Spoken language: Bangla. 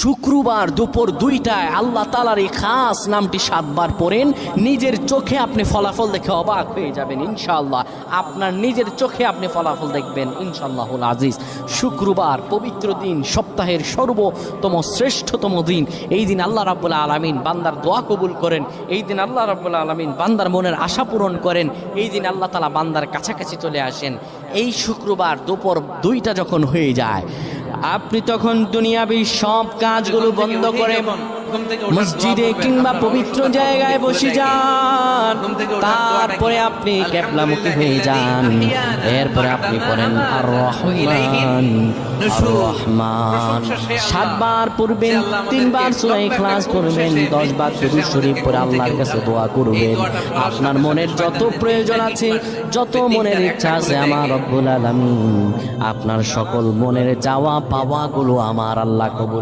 শুক্রবার দুপুর দুইটায় আল্লাহ তালার এই খাস নামটি সাতবার পড়েন। নিজের চোখে আপনি ফলাফল দেখে অবাক হয়ে যাবেন ইনশাল্লাহ আপনার নিজের চোখে আপনি ফলাফল দেখবেন ইনশাআল্লাহুল আজিজ। শুক্রবার পবিত্র দিন, সপ্তাহের সর্বতম শ্রেষ্ঠতম দিন। এই দিন আল্লাহ রাব্বুল আলমিন বান্দার দোয়া কবুল করেন। এই দিন আল্লাহ রাব্বুল আলমিন বান্দার মনের আশা পূরণ করেন। এই দিন আল্লাহ তালা বান্দার কাছাকাছি চলে আসেন। এই শুক্রবার দুপুর দুইটা যখন হয়ে যায় আপনি তখন দুনিয়াবি সব কাজগুলো বন্ধ করে মসজিদে কিংবা পবিত্র জায়গায় বসে যান। তারপরে আপনি ক্যাবলামুখী হয়ে যান। এরপরে আপনি পড়েন আর রহমান রহমান সাতবার পড়বেন তিনবার সুরাই ক্লাস পড়বেন দশ বার দুরূদ শরীফ পরে আল্লাহর কাছে দোয়া করবেন। আপনার মনের যত প্রয়োজন আছে যত মনের ইচ্ছা আছে আমার রব্বুল আলামিন। আপনার সকল মনের চাওয়া পাওয়াগুলো আমার আল্লাহ কবুল